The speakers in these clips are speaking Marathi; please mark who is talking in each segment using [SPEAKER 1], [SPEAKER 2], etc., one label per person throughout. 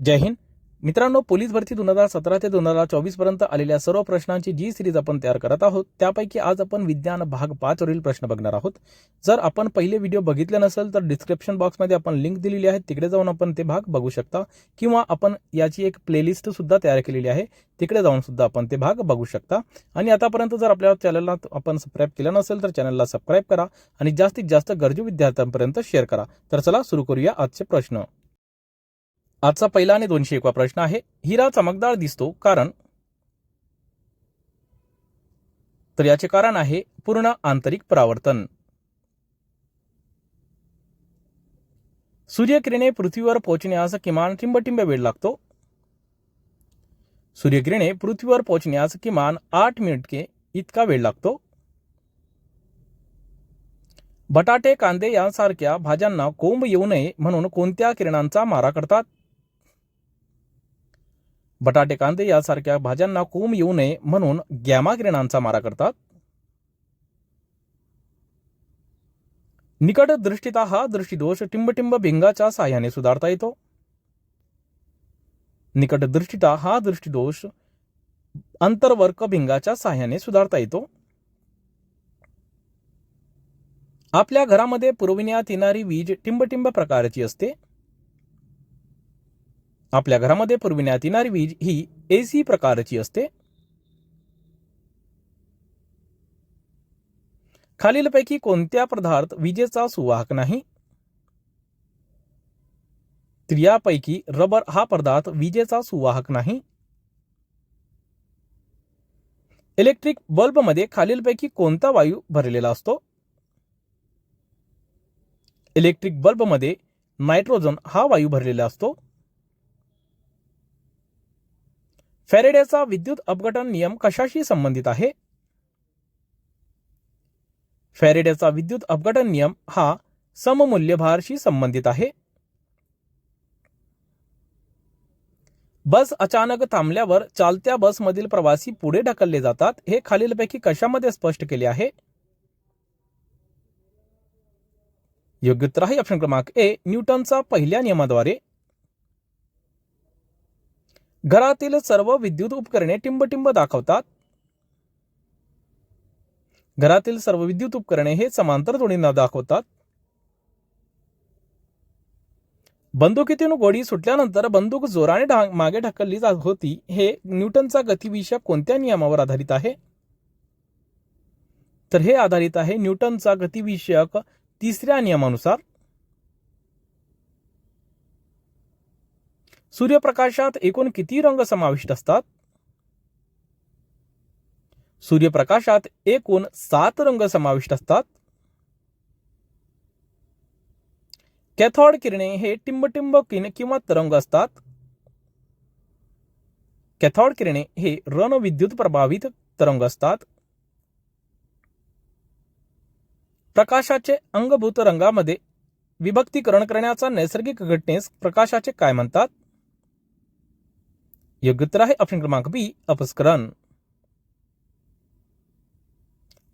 [SPEAKER 1] जय हिंद. मित्रांनो पोलीस भरती दोन हजार सतरा ते दोन हजार चोवीसपर्यंत आलेल्या सर्व प्रश्नांची जी सिरीज आपण तयार करत आहोत त्यापैकी आज आपण विज्ञान भाग पाच वरील प्रश्न बघणार आहोत. जर आपण पहिले व्हिडिओ बघितले नसेल तर डिस्क्रिप्शन बॉक्समध्ये आपण लिंक दिलेली आहे. तिकडे जाऊन आपण ते भाग बघू शकता. किंवा आपण याची एक प्लेलिस्ट सुद्धा तयार केलेली आहे. तिकडे जाऊन सुद्धा आपण ते भाग बघू शकता. आणि आतापर्यंत जर आपल्या चॅनलला आपण सबस्क्राईब केलं नसेल तर चॅनलला सबस्क्राईब करा. आणि जास्तीत जास्त गरजू विद्यार्थ्यांपर्यंत शेअर करा. तर चला सुरू करूया आजचे प्रश्न. आजचा पहिला आणि दोनशे एकवा प्रश्न आहे. हिरा चमकदार दिसतो कारण तर याचे कारण आहे पूर्ण आंतरिक परावर्तन. सूर्यकिरणे पृथ्वीवर पोहोचण्यास किमान टिंबटिंब वेळ लागतो. सूर्यकिरणे पृथ्वीवर पोहोचण्यास किमान आठ मिनिटके इतका वेळ लागतो. बटाटे कांदे यांसारख्या भाज्यांना कोंब येऊ नये म्हणून कोणत्या किरणांचा मारा करतात? बटाटे कांदे यासारख्या भाज्यांना कोंब येऊ नये म्हणून गॅमा किरणांचा मारा करतात. निकट दृष्टीता हा दृष्टीदोष टिंबटिंब भिंगाच्या साह्याने सुधारता येतो. निकट दृष्टीता हा दृष्टीदोष अंतर्वर्क भिंगाच्या साह्याने सुधारता येतो. आपल्या घरामध्ये पुरविण्यात येणारी वीज टिंबटिंब प्रकारची असते. आपल्या घरामध्ये पुरविण्यात येणारी वीज ही एसी प्रकारची असते. खालीलपैकी कोणत्या पदार्थ विजेचा सुवाहक नाही? तर यापैकी रबर हा पदार्थ विजेचा सुवाहक नाही. इलेक्ट्रिक बल्बमध्ये खालीलपैकी कोणता वायू भरलेला असतो? इलेक्ट्रिक बल्बमध्ये नायट्रोजन हा वायू भरलेला असतो. फॅरेडेचा विद्युत अपघटन नियम कशाशी संबंधित आहे? फॅरेडेचा विद्युत अपघटन नियम हा सममूल्यभारशी संबंधित आहे. बस अचानक थांबल्यावर चालत्या बसमधील प्रवासी पुढे ढकलले जातात हे खालीलपैकी कशामध्ये स्पष्ट केले आहे? योग्य उत्तर आहे ऑप्शन क्रमांक ए न्यूटनचा पहिल्या नियमाद्वारे. घरातील सर्व विद्युत उपकरणे टिंबटिंब दाखवतात. घरातील सर्व विद्युत उपकरणे हे समांतर जोडींना दाखवतात. बंदुकीतून गोळी सुटल्यानंतर बंदूक जोराने ढा- मागे ढकलली जात होती. हे न्यूटनचा गतिविषयक कोणत्या नियमावर आधारित आहे? तर हे आधारित आहे न्यूटनचा गतिविषयक तिसऱ्या नियमानुसार. सूर्यप्रकाशात एकूण किती रंग समाविष्ट असतात? सूर्यप्रकाशात एकूण सात रंग समाविष्ट असतात. कॅथॉड किरणे हे टिंबटिंब किन किंवा तरंग असतात. कॅथॉड किरणे हे रण विद्युत प्रभावित तरंग असतात. प्रकाशाचे अंगभूत रंगामध्ये विभक्तीकरण करण्याचा नैसर्गिक घटनेस प्रकाशाचे काय म्हणतात? योग्य उत्तर आहे ऑप्शन क्रमांक बी अपस्करण।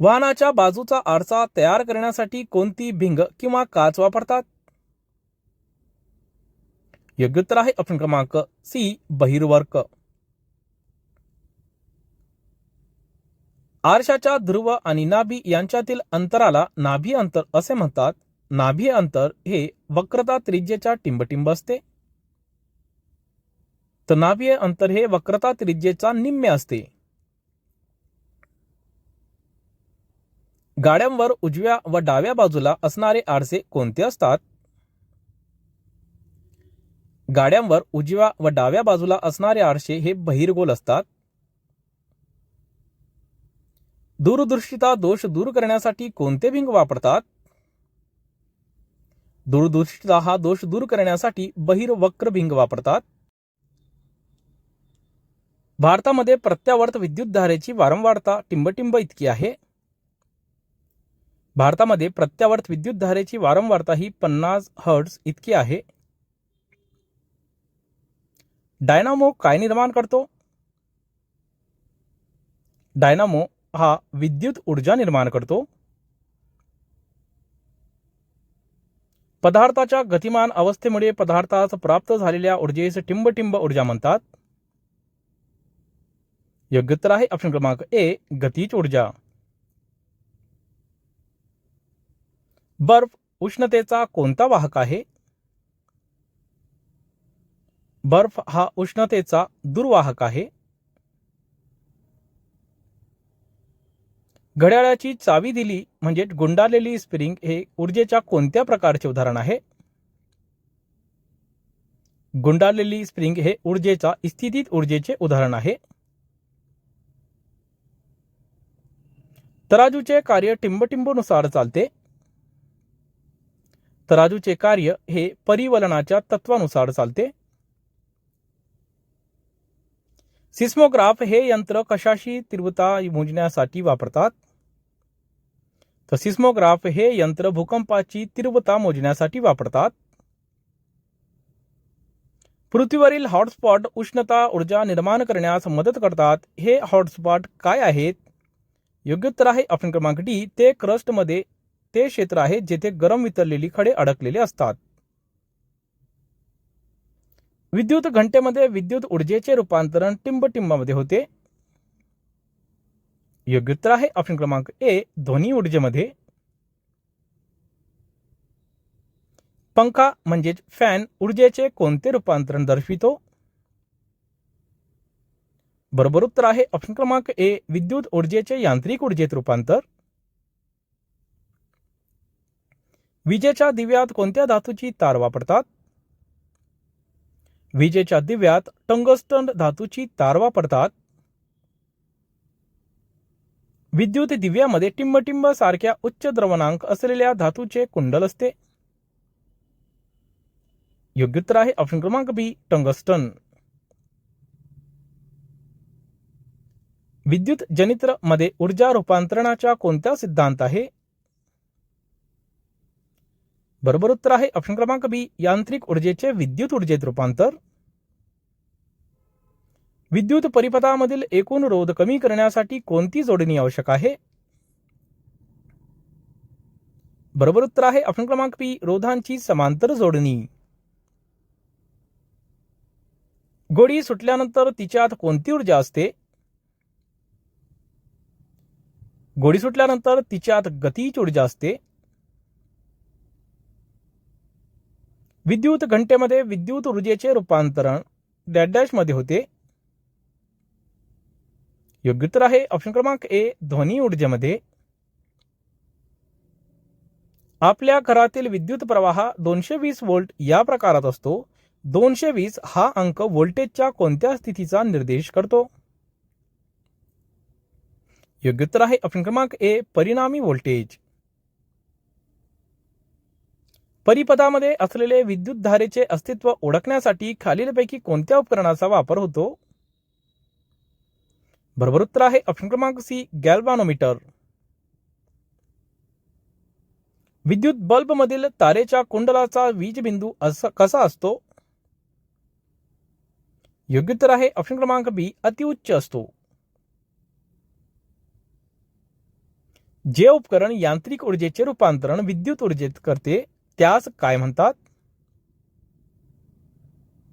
[SPEAKER 1] वाहनाच्या बाजूचा आरसा तयार करण्यासाठी कोणती भिंग किंवा काच वापरतात? योग्य उत्तर आहे ऑप्शन क्रमांक सी बहिर्वर्क। आरशाच्या ध्रुव आणि नाभी यांच्यातील अंतराला नाभी अंतर असे म्हणतात. नाभी अंतर हे वक्रता त्रिज्येच्या टिंबटिंब असते. तर अंतर हे वक्रता त्रिज्येचा निम्मे असते. गाड्यांवर उजव्या व डाव्या बाजूला असणारे आरसे कोणते असतात? गाड्यांवर उजव्या व डाव्या बाजूला असणारे आरसे हे बहिर्गोल असतात. दूरदृष्टिता दोष दूर करण्यासाठी कोणते भिंग वापरतात? दूरदृष्टीचा हा दोष दूर करण्यासाठी बहिर्वक्र भिंग वापरतात. भारतामध्ये प्रत्यावर्त विद्युतधारेची वारंवारता टिंबटिंब इतकी आहे. भारतामध्ये प्रत्यावर्त विद्युत धारेची वारंवारता ही पन्नास हर्ट्ज इतकी आहे. डायनामो काय निर्माण करतो? डायनामो हा विद्युत ऊर्जा निर्माण करतो. पदार्थाच्या गतिमान अवस्थेमुळे पदार्थास प्राप्त झालेल्या ऊर्जेस टिंबटिंब ऊर्जा म्हणतात. योग्य उत्तर आहे ऑप्शन क्रमांक ए गतीज ऊर्जा. बर्फ उष्णतेचा कोणता वाहक आहे? बर्फ हा उष्णतेचा दुर्वाहक आहे. घड्याळाची चावी दिली म्हणजे गुंडाळलेली स्प्रिंग हे ऊर्जेच्या कोणत्या प्रकारचे उदाहरण आहे? गुंडाळलेली स्प्रिंग हे ऊर्जेचा स्थितीत ऊर्जेचे उदाहरण आहे. तराजूचे कार्य टिंबटिंबनुसार चालते. तराजूचे कार्य हे परिवलनाच्या तत्वानुसार चालते. सिस्मोग्राफ हे यंत्र कशाशी तीव्रता मोजण्यासाठी वापरतात? तर सिस्मोग्राफ हे यंत्र भूकंपाची तीव्रता मोजण्यासाठी वापरतात. पृथ्वीवरील हॉटस्पॉट उष्णता ऊर्जा निर्माण करण्यास मदत करतात. हे हॉटस्पॉट काय आहेत? योग्य उत्तर आहे ऑप्शन क्रमांक डी. ते क्रस्टमध्ये ते क्षेत्र आहे जेथे गरम वितरलेली खडे अडकलेले असतात. विद्युत घंटेमध्ये विद्युत ऊर्जेचे रूपांतरण टिंबटिंबामध्ये होते. योग्य उत्तर आहे ऑप्शन क्रमांक ए ध्वनी ऊर्जेमध्ये. पंखा म्हणजेच फॅन ऊर्जेचे कोणते रूपांतरण दर्शवितो? बरोबर उत्तर आहे. ऑप्शन क्रमांक ए विद्युत ऊर्जेचे यांत्रिक ऊर्जेत रूपांतर. विजेच्या दिव्यात कोणत्या धातूची तार वापरतात? विजेच्या दिव्यात टंगस्टन धातूची तार वापरतात. विद्युत दिव्यामध्ये टिंबटिंब सारख्या उच्च द्रवणांक असलेल्या धातूचे कुंडल असते. योग्य उत्तर आहे. ऑप्शन क्रमांक बी टंगस्टन. विद्युत जनित्रमध्ये ऊर्जा रूपांतरणाचा कोणता सिद्धांत आहे? बरोबर उत्तर आहे ऑप्शन क्रमांक बी यांत्रिक ऊर्जेचे विद्युत ऊर्जेत रूपांतर. विद्युत परिपथामधील एकूण रोध कमी करण्यासाठी कोणती जोडणी आवश्यक आहे? बरोबर उत्तर आहे ऑप्शन क्रमांक पी रोधांची समांतर जोडणी. गोडी सुटल्यानंतर तिच्यात कोणती ऊर्जा असते? गोळी सुटल्यानंतर तिच्यात गतीच ऊर्जा असते. विद्युत घंटेमध्ये विद्युत ऊर्जेचे रूपांतरण डॅश होते. योग्य उत्तर आहे ऑप्शन क्रमांक ए ध्वनी ऊर्जेमध्ये. आपल्या घरातील विद्युत प्रवाह दोनशे वीस वोल्ट या प्रकारात असतो. दोनशे वीस हा अंक व्होल्टेजच्या कोणत्या स्थितीचा निर्देश करतो? योग्य उत्तर आहे ऑप्शन क्रमांक ए परिणामी व्होल्टेज परिपदामध्ये असलेले विद्युत धारेचे अस्तित्व ओळखण्यासाठी खालीलपैकी कोणत्या उपकरणाचा वापर होतो? बरोबर उत्तर आहे ऑप्शन क्रमांक सी गॅल्वानोमीटर विद्युत बल्बमधील तारेच्या कुंडलाचा वीज बिंदू कसा असतो? योग्य उत्तर आहे ऑप्शन क्रमांक बी अतिउच्च असतो. जे उपकरण यांत्रिक ऊर्जेचे रूपांतरण विद्युत ऊर्जेत करते त्यास काय म्हणतात?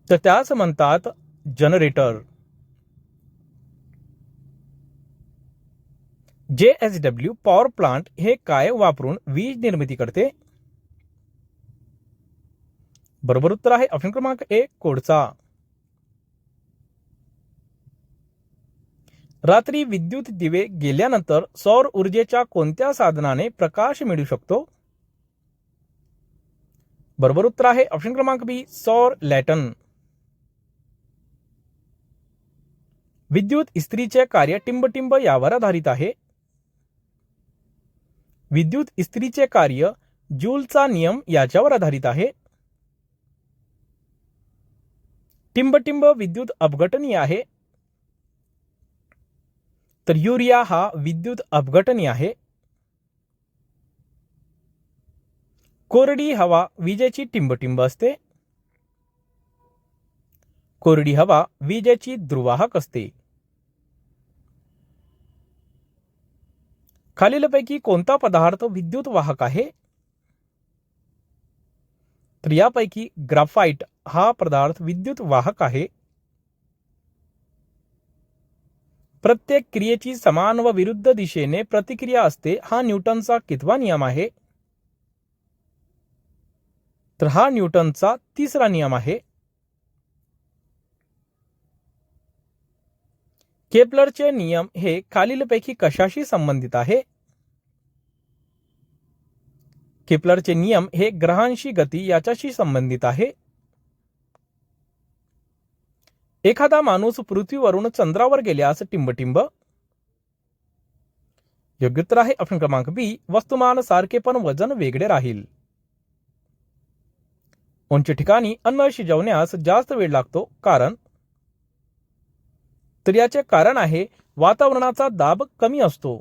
[SPEAKER 1] तर त्यास म्हणतात जनरेटर. जे एस डब्ल्यू पॉवर प्लांट हे काय वापरून वीज निर्मिती करते? बरोबर उत्तर आहे ऑप्शन क्रमांक एक कोडचा रात्री विद्युत दिवे गेल्यानंतर सौर ऊर्जेच्या कोणत्या साधनाने प्रकाश मिळू शकतो? बरोबर उत्तर आहे ऑप्शन क्रमांक बी सौर लॅटन. विद्युत इस्त्रीचे कार्य टिंबटिंब यावर आधारित आहे. विद्युत इस्त्रीचे कार्य जूलचा नियम याच्यावर आधारित आहे. टिंबटिंब विद्युत अपघटनीय आहे. तर युरिया हा विद्युत अपघटनी आहे. कोरडी हवा विजेची टिंबटिंब असते. कोरडी हवा विजेची द्रुवाहक असते. खालीलपैकी कोणता पदार्थ विद्युत वाहक आहे? तर यापैकी ग्राफाईट हा पदार्थ विद्युत वाहक आहे. प्रत्येक क्रियेची समान व विरुद्ध दिशेने प्रतिक्रिया असते हा न्यूटनचा कितवा नियम आहे? तर हा न्यूटनचा तिसरा नियम आहे. केपलरचे नियम हे खालीलपैकी कशाशी संबंधित आहे? केपलरचे नियम हे ग्रहांशी गती याच्याशी संबंधित आहे. एखादा माणूस पृथ्वीवरून चंद्रावर गेल्यास टिंबटिंब. योग्य उत्तर आहे ऑप्शन क्रमांक बी वस्तुमान सारखे पण वजन वेगळे राहील. उंच ठिकाणी अन्न शिजवण्यास जास्त वेळ लागतो? कारण. तर याचे कारण आहे वातावरणाचा दाब कमी असतो.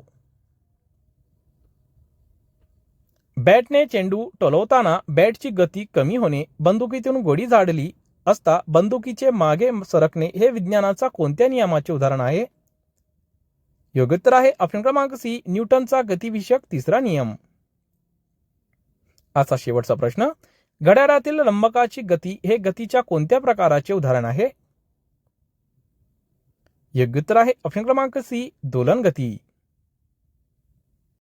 [SPEAKER 1] बॅटने चेंडू टोलवताना बॅटची गती कमी होणे बंदुकीतून गोळी झाडली असता बंदुकीचे मागे सरकणे हे विज्ञानाचा कोणत्या नियमाचे उदाहरण आहे? योग्य उत्तर आहे. ऑप्शन क्रमांक सी न्यूटनचा गतिविषयक तिसरा नियम. असा शेवटचा प्रश्न. घड्याळातील लंबकाची गती हे गतीच्या कोणत्या प्रकाराचे उदाहरण आहे? योग्य उत्तर आहे. ऑप्शन क्रमांक सी दोलन गती.